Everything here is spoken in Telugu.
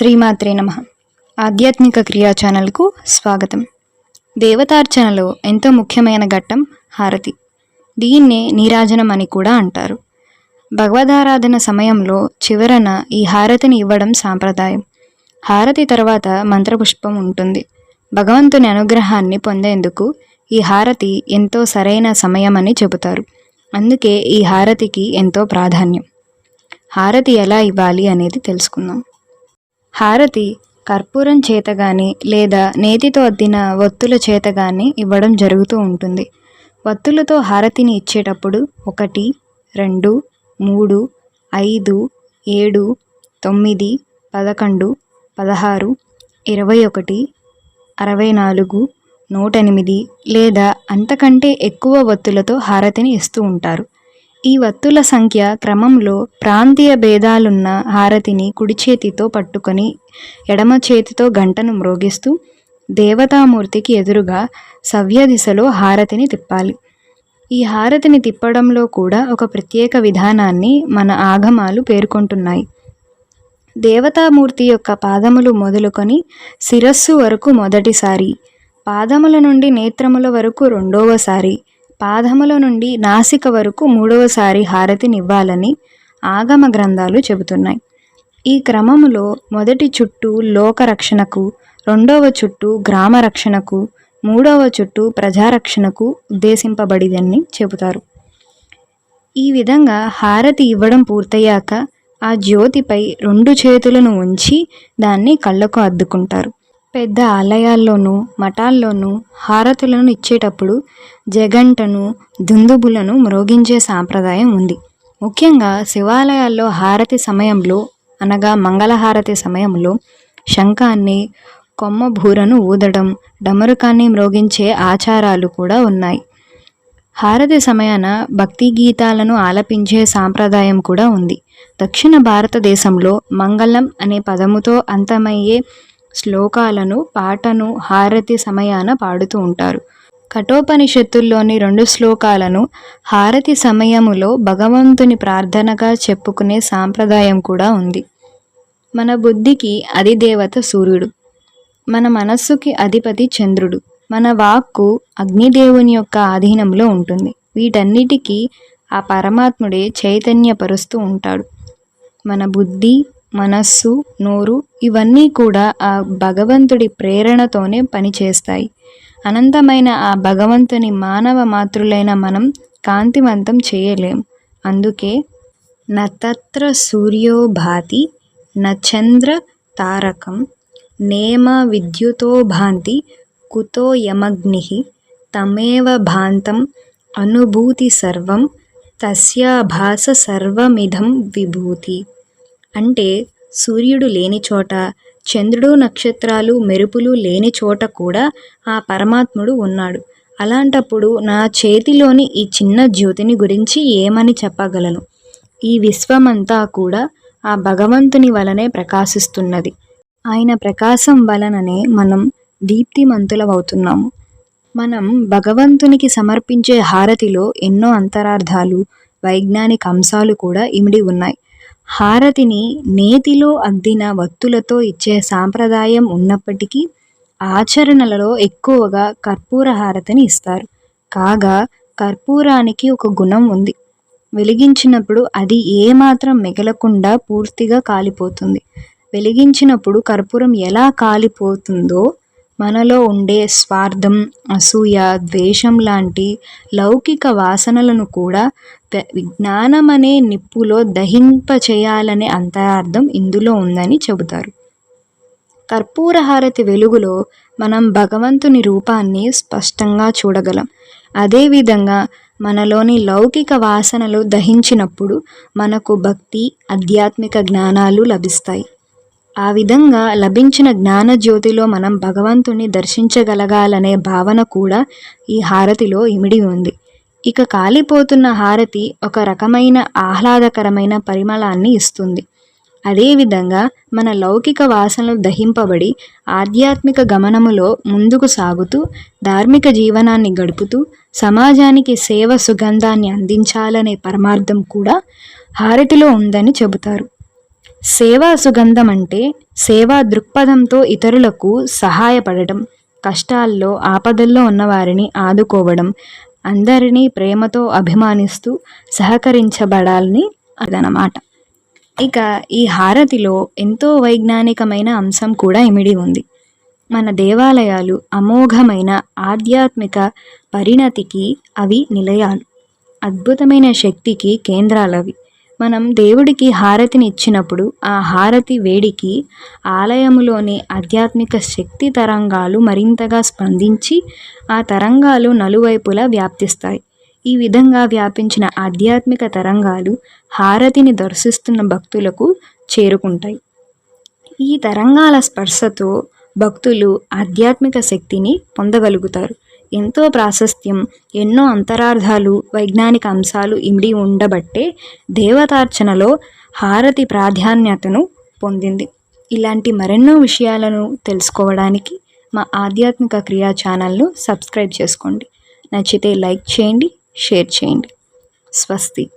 శ్రీమాత్రే నమ. ఆధ్యాత్మిక క్రియా ఛానల్కు స్వాగతం. దేవతార్చనలో ఎంతో ముఖ్యమైన ఘట్టం హారతి. దీన్నే నీరాజనం అని కూడా అంటారు. భగవదారాధన సమయంలో చివరన ఈ హారతిని ఇవ్వడం సాంప్రదాయం. హారతి తర్వాత మంత్రపుష్పం ఉంటుంది. భగవంతుని అనుగ్రహాన్ని పొందేందుకు ఈ హారతి ఎంతో సరైన సమయమని చెబుతారు. అందుకే ఈ హారతికి ఎంతో ప్రాధాన్యం. హారతి ఎలా ఇవ్వాలి అనేది తెలుసుకుందాం. హారతి కర్పూరం చేత గాని లేదా నేతితో అద్దిన వత్తుల చేత గాని ఇవ్వడం జరుగుతూ ఉంటుంది. వత్తులతో హారతిని ఇచ్చేటప్పుడు ఒకటి రెండు మూడు ఐదు ఏడు తొమ్మిది పదకొండు పదహారు ఇరవై ఒకటి అరవై నాలుగు నూట ఎనిమిది లేదా అంతకంటే ఎక్కువ వత్తులతో హారతిని ఇస్తూ ఉంటారు. ఈ వత్తుల సంఖ్య క్రమంలో ప్రాంతీయ భేదాలున్న హారతిని కుడి చేతితో పట్టుకొని ఎడమ చేతితో గంటను మ్రోగిస్తూ దేవతామూర్తికి ఎదురుగా సవ్య దిశలో హారతిని తిప్పాలి. ఈ హారతిని తిప్పడంలో కూడా ఒక ప్రత్యేక విధానాన్ని మన ఆగమాలు పేర్కొంటున్నాయి. దేవతామూర్తి యొక్క పాదములు మొదలుకొని శిరస్సు వరకు మొదటిసారి పాదముల నుండి నేత్రముల వరకు రెండవసారి పాదముల నుండి నాసిక వరకు మూడవసారి హారతినివ్వాలని ఆగమ గ్రంథాలు చెబుతున్నాయి. ఈ క్రమములో మొదటి చుట్టూ లోకరక్షణకు రెండవ చుట్టూ గ్రామ రక్షణకు మూడవ చుట్టూ ప్రజారక్షణకు ఉద్దేశింపబడిదని చెబుతారు. ఈ విధంగా హారతి ఇవ్వడం పూర్తయ్యాక ఆ జ్యోతిపై రెండు చేతులను ఉంచి దాన్ని కళ్ళకు అద్దుకుంటారు. పెద్ద ఆలయాల్లోనూ మఠాల్లోనూ హారతులను ఇచ్చేటప్పుడు జగంటను దుందుబులను మ్రోగించే సాంప్రదాయం ఉంది. ముఖ్యంగా శివాలయాల్లో హారతి సమయంలో అనగా మంగళహారతి సమయంలో శంఖాన్ని కొమ్మభూరను ఊదడం డమరుకాన్ని మ్రోగించే ఆచారాలు కూడా ఉన్నాయి. హారతి సమయాన భక్తి గీతాలను ఆలపించే సాంప్రదాయం కూడా ఉంది. దక్షిణ భారతదేశంలో మంగళం అనే పదముతో అంతమయ్యే శ్లోకాలను పాటను హారతి సమయాన పాడుతూ ఉంటారు. కఠోపనిషత్తుల్లోని రెండు శ్లోకాలను హారతి సమయములో భగవంతుని ప్రార్థనగా చెప్పుకునే సాంప్రదాయం కూడా ఉంది. మన బుద్ధికి అధిదేవత సూర్యుడు. మన మనస్సుకి అధిపతి చంద్రుడు. మన వాక్కు అగ్నిదేవుని యొక్క ఆధీనంలో ఉంటుంది. వీటన్నిటికీ ఆ పరమాత్ముడే చైతన్యపరుస్తూ ఉంటాడు. మన బుద్ధి మనస్సు నోరు ఇవన్నీ కూడా ఆ భగవంతుడి ప్రేరణతోనే పనిచేస్తాయి. అనంతమైన ఆ భగవంతుని మానవ మాతృలైన మనం కాంతివంతం చేయలేం. అందుకే నతత్ర సూర్యో భాతి నచంద్ర తారకం నేమ విద్యుతో భాంతి కుతో యమగ్ని తమేవ భాంతం అనుభూతి సర్వం తస్యాభాస సర్వమిధం విభూతి. అంటే సూర్యుడు లేని చోట చంద్రుడు నక్షత్రాలు మెరుపులు లేని చోట కూడా ఆ పరమాత్ముడు ఉన్నాడు. అలాంటప్పుడు నా చేతిలోని ఈ చిన్న జ్యోతిని గురించి ఏమని చెప్పగలను? ఈ విశ్వమంతా కూడా ఆ భగవంతుని వలనే ప్రకాశిస్తున్నది. ఆయన ప్రకాశం వలననే మనం దీప్తిమంతులమవుతున్నాము. మనం భగవంతునికి సమర్పించే హారతిలో ఎన్నో అంతరార్థాలు వైజ్ఞానిక అంశాలు కూడా ఇమిడి ఉన్నాయి. హారతిని నేతిలో అద్దిన వత్తులతో ఇచ్చే సాంప్రదాయం ఉన్నప్పటికీ ఆచరణలలో ఎక్కువగా కర్పూర హారతిని ఇస్తారు. కాగా కర్పూరానికి ఒక గుణం ఉంది. వెలిగించినప్పుడు అది ఏమాత్రం మిగలకుండా పూర్తిగా కాలిపోతుంది. వెలిగించినప్పుడు కర్పూరం ఎలా కాలిపోతుందో మనలో ఉండే స్వార్థం అసూయ ద్వేషం లాంటి లౌకిక వాసనలను కూడా జ్ఞానం అనే నిప్పులో దహింపచేయాలనే అంతరార్థం ఇందులో ఉందని చెబుతారు. కర్పూరహారతి వెలుగులో మనం భగవంతుని రూపాన్ని స్పష్టంగా చూడగలం. అదేవిధంగా మనలోని లౌకిక వాసనలు దహించినప్పుడు మనకు భక్తి ఆధ్యాత్మిక జ్ఞానాలు లభిస్తాయి. ఆ విధంగా లభించిన జ్ఞానజ్యోతిలో మనం భగవంతుని దర్శించగలగాలనే భావన కూడా ఈ హారతిలో ఇమిడి ఉంది. ఇక కాలిపోతున్న హారతి ఒక రకమైన ఆహ్లాదకరమైన పరిమళాన్ని ఇస్తుంది. అదేవిధంగా మన లౌకిక వాసనలు దహింపబడి ఆధ్యాత్మిక గమనములో ముందుకు సాగుతూ ధార్మిక జీవనాన్ని గడుపుతూ సమాజానికి సేవ సుగంధాన్ని అందించాలనే పరమార్థం కూడా హారతిలో ఉందని చెబుతారు. సేవా సుగంధం అంటే సేవా దృక్పథంతో ఇతరులకు సహాయపడటం కష్టాల్లో ఆపదల్లో ఉన్నవారిని ఆదుకోవడం అందరినీ ప్రేమతో అభిమానిస్తూ సహకరించబడాలని అదనమాట. ఇక ఈ హారతిలో ఎంతో వైజ్ఞానికమైన అంశం కూడా ఇమిడి ఉంది. మన దేవాలయాలు అమోఘమైన ఆధ్యాత్మిక పరిణతికి అవి నిలయాలు. అద్భుతమైన శక్తికి కేంద్రాలవి. మనం దేవుడికి హారతిని ఇచ్చినప్పుడు ఆ హారతి వేడికి ఆలయములోని ఆధ్యాత్మిక శక్తి తరంగాలు మరింతగా స్పందించి ఆ తరంగాలు నలువైపులా వ్యాప్తిస్తాయి. ఈ విధంగా వ్యాపించిన ఆధ్యాత్మిక తరంగాలు హారతిని దర్శిస్తున్న భక్తులకు చేరుకుంటాయి. ఈ తరంగాల స్పర్శతో భక్తులు ఆధ్యాత్మిక శక్తిని పొందగలుగుతారు. ఎంతో ప్రాశస్త్యం ఎన్నో అంతరార్థాలు వైజ్ఞానిక అంశాలు ఇమిడి ఉండబట్టే దేవతార్చనలో హారతి ప్రాధాన్యతను పొందింది. ఇలాంటి మరెన్నో విషయాలను తెలుసుకోవడానికి మా ఆధ్యాత్మిక క్రియా ఛానల్ను సబ్స్క్రైబ్ చేసుకోండి. నచ్చితే లైక్ చేయండి షేర్ చేయండి. స్వస్తి.